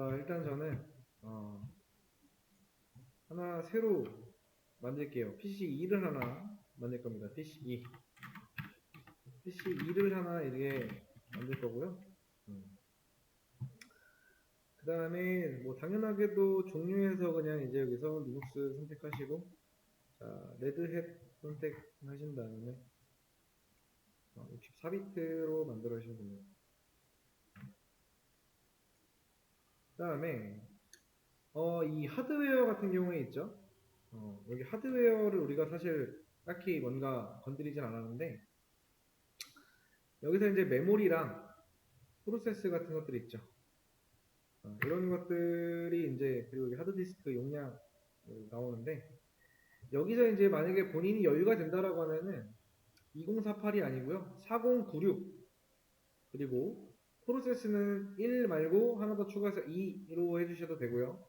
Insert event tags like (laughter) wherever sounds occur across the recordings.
자, 일단 저는 어, 하나 새로 만들게요. PC2를 하나 만들 겁니다. PC2. PC2를 하나 이렇게 만들 거고요. 그 다음에 뭐 당연하게도 종류에서 그냥 이제 여기서 리눅스 선택하시고 자 레드햇 선택하신 다음에 64비트로 만들어 주시면 됩니다. 그 다음에 어, 이 하드웨어 같은 경우에 있죠. 어, 여기 하드웨어를 우리가 사실 딱히 뭔가 건드리진 않았는데 여기서 이제 메모리랑 프로세스 같은 것들이 있죠. 어, 이런 것들이 이제 그리고 여기 하드디스크 용량 나오는데 여기서 이제 만약에 본인이 여유가 된다라고 하면은 2048이 아니고요 4096 그리고 프로세스는 1 말고 하나 더 추가해서 2로 해주셔도 되고요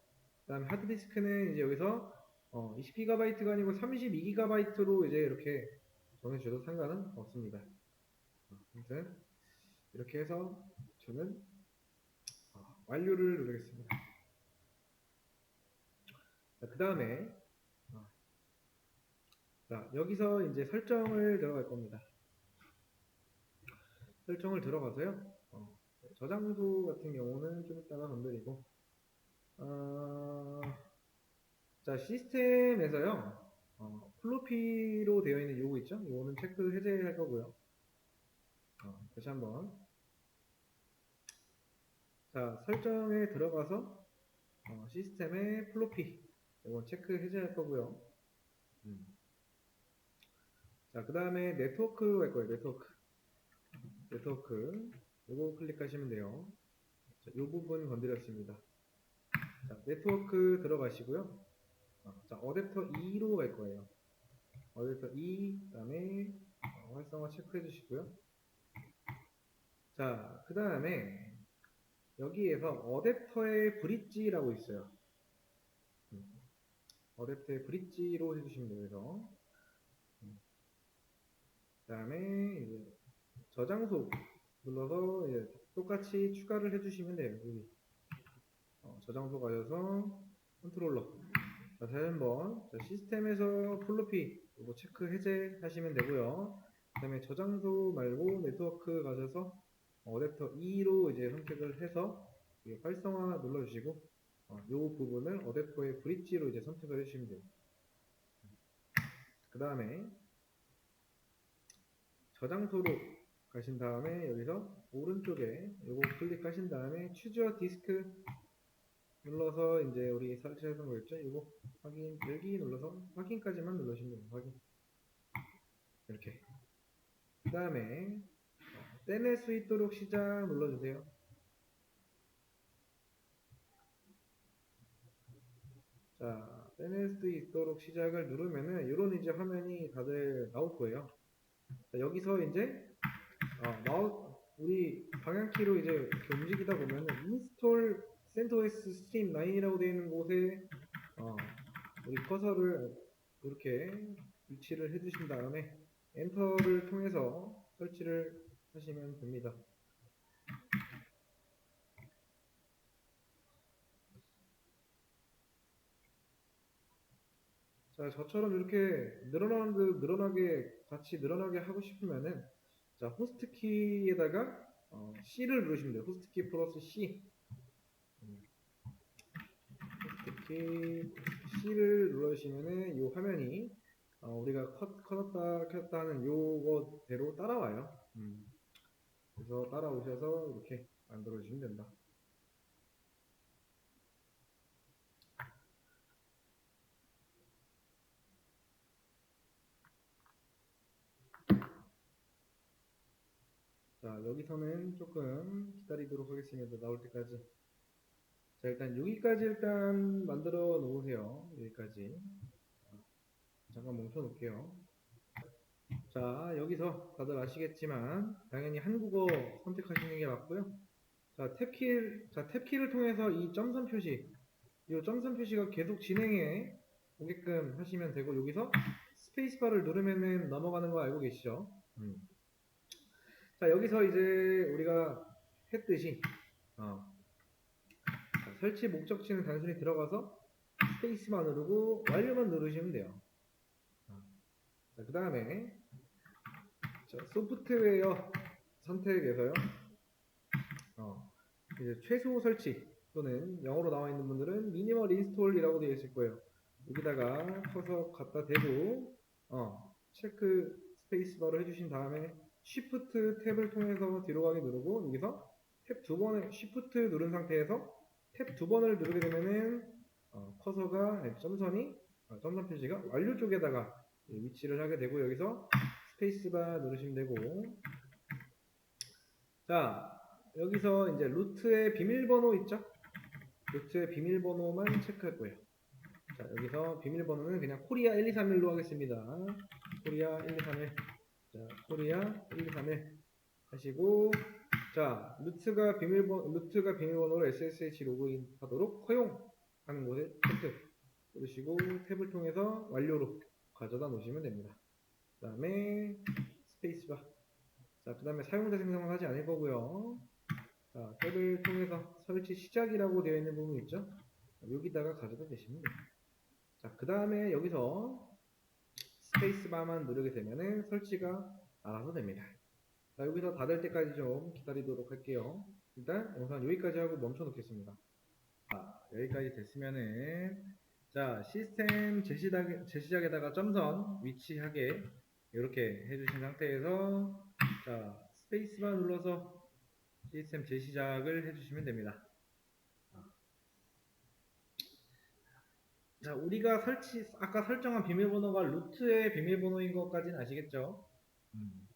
그 다음에 하드디스크는 이제 여기서 어, 20GB가 아니고 32GB로 이제 이렇게 정해주셔도 상관은 없습니다 어, 아무튼 이렇게 해서 저는 어, 완료를 누르겠습니다 그 다음에 자, 여기서 이제 설정을 들어갈 겁니다. 설정을 들어가서요. 어, 저장소 같은 경우는 좀 이따가 건드리고, 어, 자, 시스템에서요, 어, 플로피로 되어 있는 요거 있죠? 요거는 체크 해제할 거고요. 어, 다시 한번. 자, 설정에 들어가서, 어, 시스템의 플로피, 요건 체크 해제할 거고요. 음. 자, 그 다음에 네트워크로 갈 거예요. 네트워크. 네트워크. 요거 클릭하시면 돼요. 자, 요 부분 건드렸습니다. 자, 네트워크 들어가시고요. 어, 자, 어댑터 2로 갈 거예요. 어댑터 2, 그 다음에 어, 활성화 체크해 주시고요. 자, 그 다음에 여기에서 어댑터의 브릿지라고 있어요. 음, 어댑터의 브릿지로 해주시면 돼요. 그 다음에 이제 저장소 눌러서 이제 똑같이 추가를 해주시면 돼요. 여기 어, 저장소 가셔서 컨트롤러 자, 다시 한번 자, 시스템에서 플로피 이거 체크 해제 하시면 되고요. 그 다음에 저장소 말고 네트워크 가셔서 어댑터 2로 이제 선택을 해서 활성화 눌러주시고 어, 이 부분을 어댑터의 브릿지로 이제 선택을 해주시면 돼요. 그 다음에 저장소로 가신 다음에 여기서 오른쪽에 요거 클릭하신 다음에 추저 디스크 눌러서 이제 우리 설치했던 거 있죠? 이거 확인 여기 눌러서 확인까지만 눌러주시면 됩니다. 확인 이렇게 그 다음에 떼낼 수 있도록 시작 눌러주세요. 자, 떼낼 수 있도록 시작을 누르면은 이런 이제 화면이 다들 나올 거예요. 자, 여기서 이제 어, 마우 우리 방향키로 이제 움직이다 보면 인스톨 센터OS 스트림 9이라고 되어 있는 곳에 어, 우리 커서를 이렇게 위치를 해주신 다음에 엔터를 통해서 설치를 하시면 됩니다. 자, 저처럼 이렇게 늘어나는 듯 늘어나게 같이 늘어나게 하고 싶으면은 자, 호스트 키에다가 어, C를 누르시면 돼요. 호스트 키 플러스 C. 음. 호스트 키 C를 눌러주시면은 이 화면이 어, 우리가 컷, 컷다 켰다 하는 요거대로 따라와요. 음. 그래서 따라오셔서 이렇게 만들어 주시면 된다. 자, 여기서는 조금 기다리도록 하겠습니다. 나올 때까지. 자, 일단 여기까지 일단 만들어 놓으세요. 여기까지. 잠깐 멈춰 놓을게요. 자, 여기서 다들 아시겠지만, 당연히 한국어 선택하시는 게 맞고요. 자, 탭키, 자, 탭키를 통해서 이 점선 표시, 이 점선 표시가 계속 진행해 오게끔 하시면 되고, 여기서 스페이스바를 누르면은 넘어가는 거 알고 계시죠? 음. 자, 여기서 이제 우리가 했듯이, 어, 설치 목적지는 단순히 들어가서 스페이스만 누르고 완료만 누르시면 돼요. 그 다음에 소프트웨어 선택에서요. 어, 이제 최소 설치 또는 영어로 나와 있는 분들은 미니멀 인스톨이라고 되어 있을 거예요. 여기다가 커서 갖다 대고 어, 체크 스페이스바로 해주신 다음에 Shift 탭을 통해서 뒤로 가기 누르고 여기서 탭 두 번을 Shift 누른 상태에서 탭 두 번을 누르게 되면은 어, 커서가 아니, 점선이 어, 점선 표시가 완료 쪽에다가 위치를 하게 되고 여기서 스페이스바 누르시면 되고 자 여기서 이제 루트의 비밀번호 있죠? 루트의 비밀번호만 체크할 거예요. 자 여기서 비밀번호는 그냥 코리아 1231로 하겠습니다. 코리아 1231 자 코리아 1231 하시고 자 루트가 비밀번 루트가 비밀번호로 SSH 로그인 하도록 허용하는 곳에 체크 누르시고 탭을 통해서 완료로 가져다 놓으시면 됩니다. 그 다음에 스페이스바 자, 그 다음에 사용자 생성은 하지 않을 거고요. 자, 탭을 통해서 설치 시작이라고 되어 있는 부분 있죠? 여기다가 가져다 대시면 됩니다. 자, 그 다음에 여기서 스페이스바만 누르게 되면은 설치가 알아서 됩니다. 자, 여기서 다 될 때까지 좀 기다리도록 할게요. 일단 영상 여기까지 하고 멈춰 놓겠습니다. 자, 여기까지 됐으면은 자, 시스템 제시작, 제시작에다가 점선 위치하게 이렇게 해주신 상태에서 자, 스페이스바 눌러서 시스템 재시작을 해주시면 됩니다. 자, 우리가 설치, 아까 설정한 비밀번호가 루트의 비밀번호인 것까지는 아시겠죠? 음.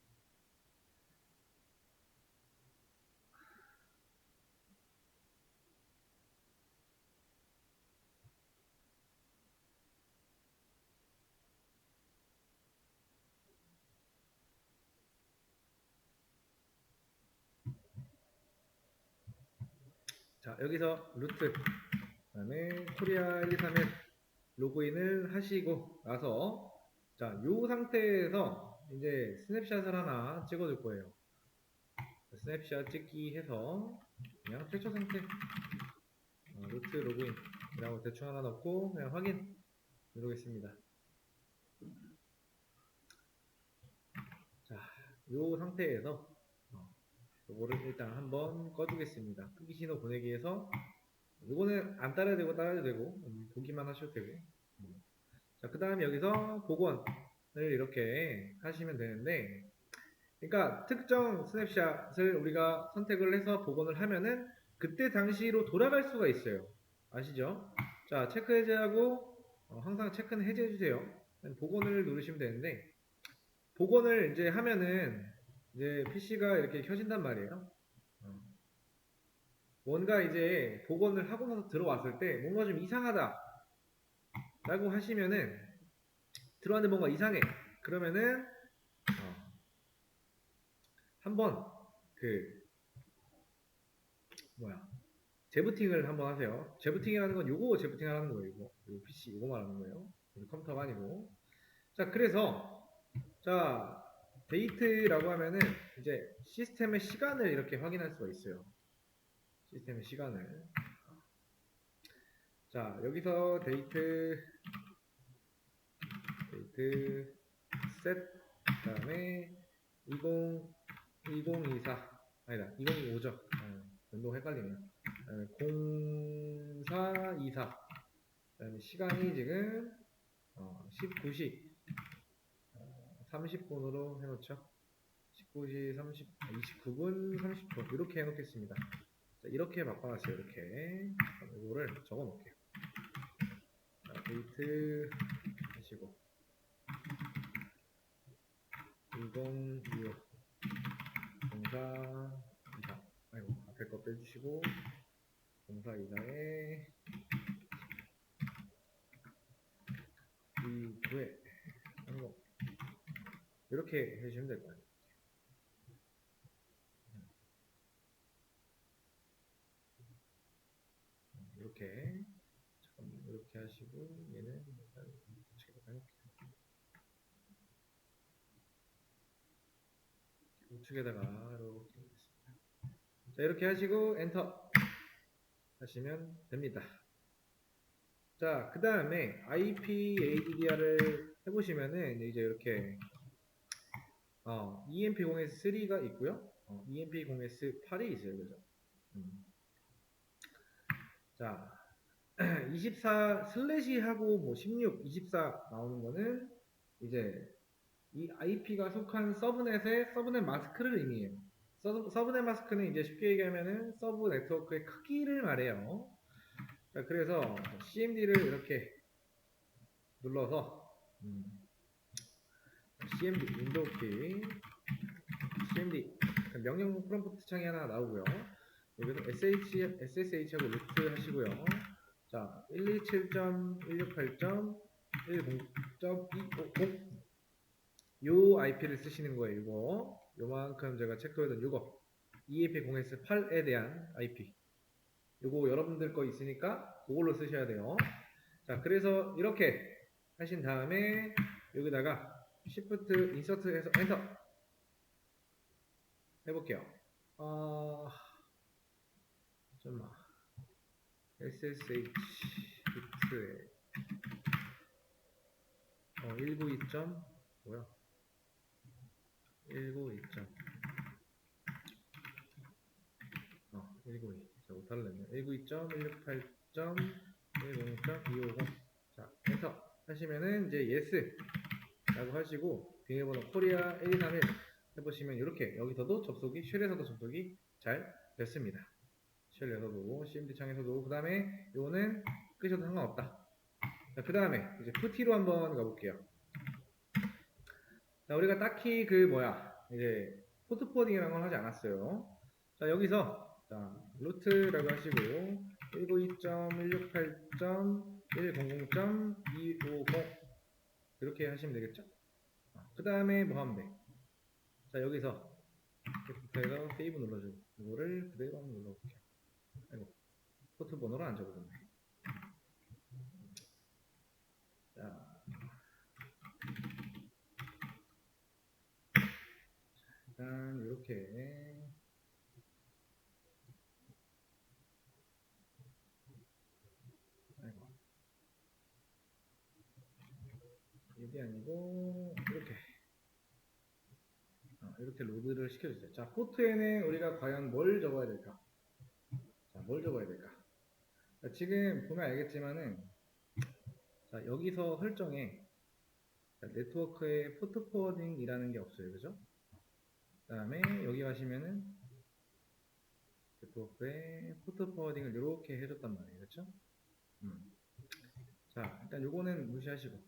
자, 여기서 루트, 그 다음에 코리아 1231 로그인을 하시고 나서 자, 요 상태에서 이제 스냅샷을 하나 찍어줄 거예요. 스냅샷 찍기 해서 그냥 최초 상태 어, 루트 로그인이라고 대충 하나 넣고 그냥 확인 누르겠습니다. 자, 요 상태에서 어, 요거를 일단 한번 꺼주겠습니다. 끄기 신호 보내기에서 요거는 안 따라야 되고 따라야 되고 음, 보기만 하셔도 되고 음. 자, 그 다음에 여기서 복원을 이렇게 하시면 되는데 그러니까 특정 스냅샷을 우리가 선택을 해서 복원을 하면은 그때 당시로 돌아갈 수가 있어요. 아시죠? 자, 체크 해제하고 어, 항상 체크는 해제해 주세요. 복원을 누르시면 되는데 복원을 이제 하면은 이제 PC가 이렇게 켜진단 말이에요. 어. 뭔가 이제 복원을 하고 나서 들어왔을 때 뭔가 좀 이상하다 라고 하시면은 들어왔는데 뭔가 이상해. 그러면은 어, 한번 그 뭐야? 재부팅을 한번 하세요. 재부팅이라는 건 요거 재부팅 하는 거예요 이거. 요 PC 요거 말하는 거예요. 컴퓨터가 아니고. 자 그래서 자 데이트라고 하면은 이제 시스템의 시간을 이렇게 확인할 수가 있어요 시스템의 시간을. 자 여기서 데이트 데이트 셋 그다음에 20 2024 아니다 2025죠. 어, 연도 헷갈리네요. 그다음에 0424 그다음에 시간이 지금 어, 19시. 어, 30분으로 해놓죠. 19시 30 29분 30분 이렇게 해놓겠습니다. 자, 이렇게 바꿔놨어요 이렇게. 이거를 적어 놓을게요. 자, 데이트 하시고. 2025 04 24 아이고 앞에 거 빼주시고. 04 24에. 이후에. 이렇게 해주시면 될 거예요 이렇게 잠깐만 이렇게 하시고 얘는 일단 제가 해놓을게요 우측에다가 이렇게 하겠습니다 자 이렇게 하시고 엔터 하시면 됩니다. 자, 그 다음에 IP ADDR을 해보시면은 이제 이렇게 어, EMP0S3가 있고요. 어, EMP0S8이 있어요. 그죠? 음. 자, (clears throat) 24 슬래시 하고 뭐 16, 24 나오는 거는 이제 이 IP가 속한 서브넷의 서브넷 마스크를 의미해요. 서브, 서브 넷 마스크는 이제 쉽게 얘기하면은 서브 네트워크의 크기를 말해요. 자, 그래서 CMD를 이렇게 눌러서 음, CMD 윈도우 키 CMD 명령 프롬프트 창이 하나 나오고요. 여기서 SH, SSH하고 루트 하시고요. 자, 127.168.10.250 요 IP를 쓰시는 거예요. 이거 요만큼 제가 체크해둔 요거 EAP0S8에 대한 IP 요거 여러분들 거 있으니까 그걸로 쓰셔야 돼요. 자, 그래서 이렇게 하신 다음에 여기다가 Shift Insert 해서 엔터 해볼게요. 어, 잠깐만. SSH 비트에 어, 192. 뭐야? 192. 어, 192. 자, 오타를 냈네. 192.168.10.250. 자, 엔터 하시면은 이제 yes 라고 하시고 비밀번호 코리아 1231 해보시면 이렇게 여기서도 접속이 쉘에서도 접속이 잘 됐습니다. 쉘에서도 CMD 창에서도 그 다음에 요거는 끄셔도 상관없다. 자, 그 다음에 이제 푸티로 한번 가볼게요. 자, 우리가 딱히 그 뭐야 이제 포트 포딩이라는 걸 하지 않았어요. 자, 여기서 자, 루트라고 하시고 192.168.100.250 이렇게 하시면 되겠죠? 그 다음에 뭐 하면 돼? 자, 여기서 F에서 세이브 눌러주고 이거를 그대로 한번 눌러볼게요. 포트 번호를 안 적어줬네. 자, 일단 이렇게 이게 아니고 이렇게 어, 이렇게 로드를 시켜주세요. 자, 포트에는 우리가 과연 뭘 적어야 될까? 자, 뭘 적어야 될까? 자, 지금 보면 알겠지만은 자, 여기서 설정에 자, 네트워크에 포트 포워딩이라는 게 없어요. 그죠? 그 다음에 여기 가시면은 네트워크에 포트 포워딩을 이렇게 해줬단 말이에요. 그렇죠? 음. 자, 일단 요거는 무시하시고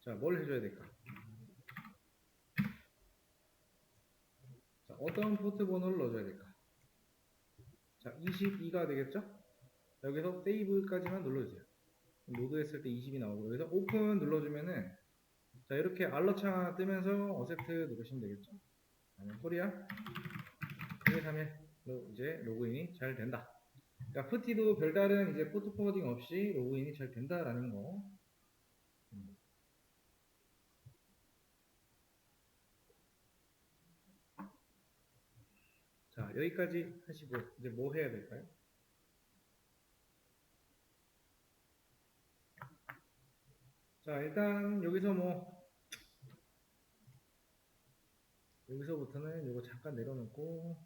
자, 뭘 해줘야 될까? 자, 어떤 포트 번호를 넣어줘야 될까? 자, 22가 되겠죠? 여기서 세이브까지만 눌러주세요. 로드 했을 때 20이 나오고, 여기서 오픈 눌러주면은, 자, 이렇게 알러창 뜨면서 어셉트 누르시면 되겠죠? 아니면 코리아 131로 이제 로그인이 잘 된다. 그러니까 푸티도 별다른 이제 포트 포워딩 없이 로그인이 잘 된다라는 거. 음. 자, 여기까지 하시고, 이제 뭐 해야 될까요? 자, 일단 여기서 뭐, 여기서부터는 이거 잠깐 내려놓고,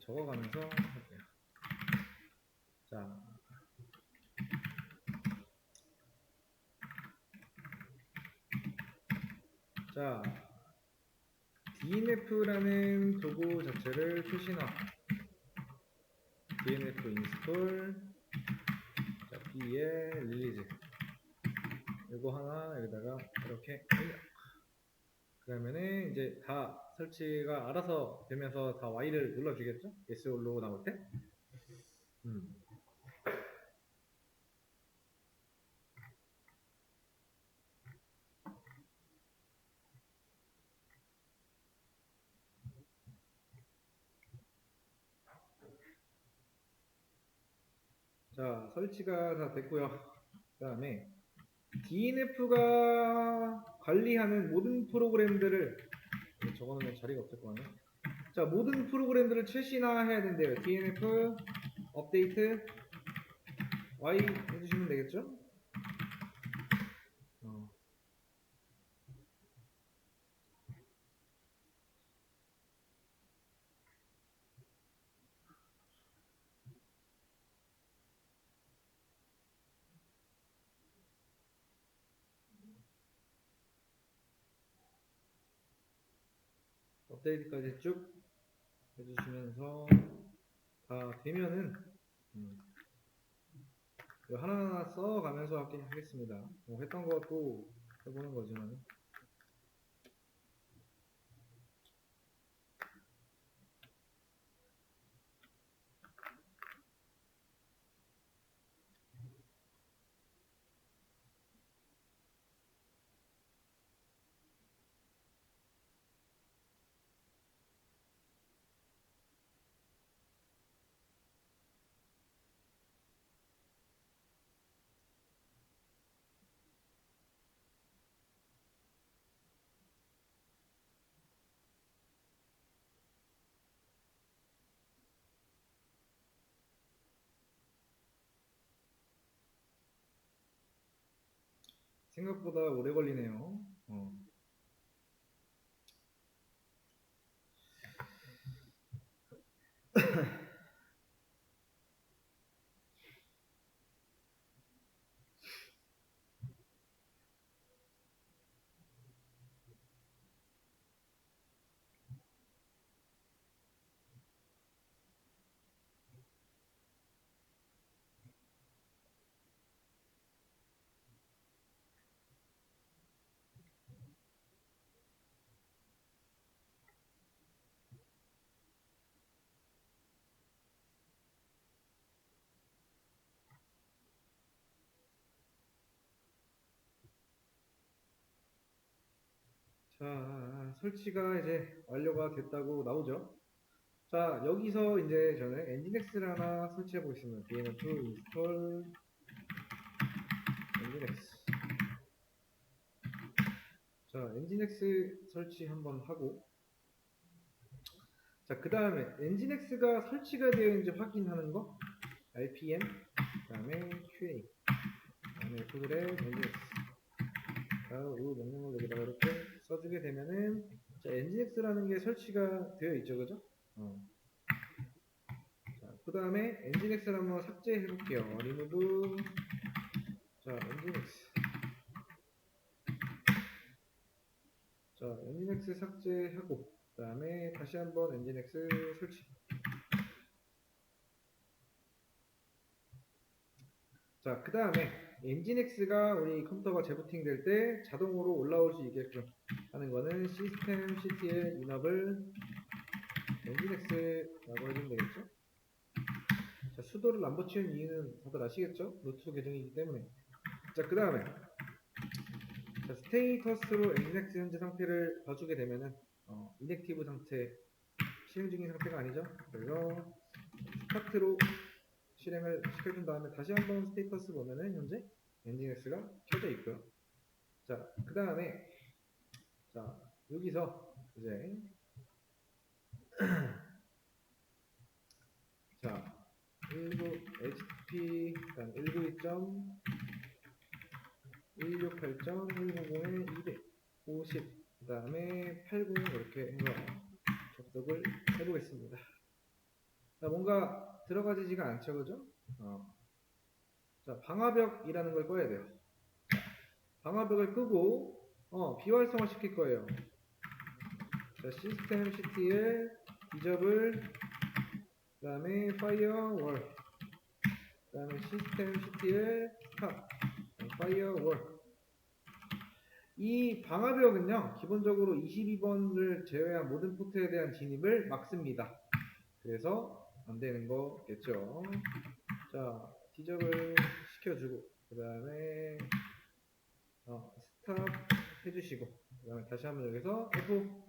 적어가면서 할게요. 자, 자, DNF라는 도구 자체를 표시나 DNF 인스톨 자, B에 릴리즈 이거 하나 여기다가 이렇게 그러면은 이제 다 설치가 알아서 되면서 다 Y를 눌러주겠죠? SO로 나올 때 음. 자, 설치가 다 됐고요. 그 다음에 DNF가 관리하는 모든 프로그램들을 적어놓으면 자리가 없을 거 아니야? 자, 모든 프로그램들을 최신화해야 된대요. DNF 업데이트 Y 해주시면 되겠죠? 어. 업데이트까지 쭉 해주시면서 다 되면은 음, 하나하나 써가면서 하긴 하겠습니다. 뭐 했던 것도 해보는 거지만 생각보다 오래 걸리네요. 어. 자, 설치가 이제 완료가 됐다고 나오죠. 자, 여기서 이제 저는 엔진엑스를 하나 설치해 보겠습니다. bnf install 엔진엑스. 자, 엔진엑스 설치 한번 하고. 자, 그 다음에 엔진엑스가 설치가 되어 있는지 확인하는 거. rpm, 그 다음에 qa, 그 다음에 프로그램 엔진엑스. 이 명령을 여기다가 이렇게 써주게 되면은 자, nginx라는 게 설치가 되어 있죠, 그죠? 어. 자, 그 다음에 nginx를 한번 삭제해 볼게요. remove 자, nginx 자, nginx 삭제하고 그 다음에 다시 한번 nginx 설치 자, 그 다음에 엔진엑스가 우리 컴퓨터가 재부팅 될 때 자동으로 올라올 수 있게끔 하는 거는 시스템 ctl 인업을 엔진엑스라고 해주면 되겠죠? 자, 수도를 안 붙이는 이유는 다들 아시겠죠? 노트 계정이기 때문에. 자, 그 다음에 자, 스테이터스로 엔진엑스 현재 상태를 봐주게 되면은 어, 인액티브 상태, 실행 중인 상태가 아니죠? 그래서 스타트로 실행을 시켜준 다음에 다시 한번 스테이터스 보면은 현재 엔진엑스가 켜져 있고요. 자, 그 다음에 자 여기서 이제 (clears throat) 자 19 HTTP 그다음 192.168.100에 250 그 다음에 80 이렇게 해서 접속을 해보겠습니다. 자, 뭔가 들어가지지가 않죠, 그죠? 어. 자, 방화벽이라는 걸 꺼야 돼요. 자, 방화벽을 끄고, 어, 비활성화 시킬 거예요. 자, 시스템 ctl, 디저블, 그 다음에 firewall, 그 다음에 시스템 ctl, 스탑, firewall. 이 방화벽은요, 기본적으로 22번을 제외한 모든 포트에 대한 진입을 막습니다. 그래서 안 되는 거겠죠. 자, 지적을 시켜주고, 그 다음에, 어, 스탑 해주시고, 그 다음에 다시 한번 여기서 F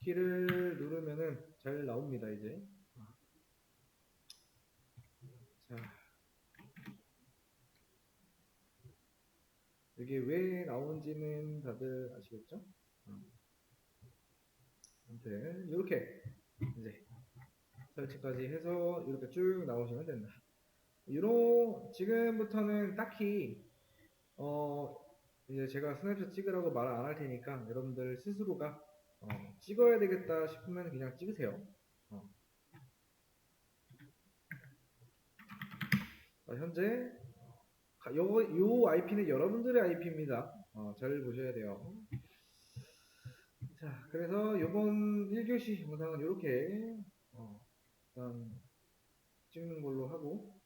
키를 누르면은 잘 나옵니다, 이제. 자. 이게 왜 나오는지는 다들 아시겠죠? 어. 아무튼, 이렇게, 이제, 설치까지 해서 이렇게 쭉 나오시면 된다. 이런 지금부터는 딱히 어 이제 제가 스냅샷 찍으라고 말을 안 할 테니까 여러분들 스스로가 어, 찍어야 되겠다 싶으면 그냥 찍으세요. 어. 어, 현재 가- 요, 요 IP는 여러분들의 IP입니다. 어, 잘 보셔야 돼요. 자, 그래서 요번 1교시 영상은 이렇게 어, 일단 찍는 걸로 하고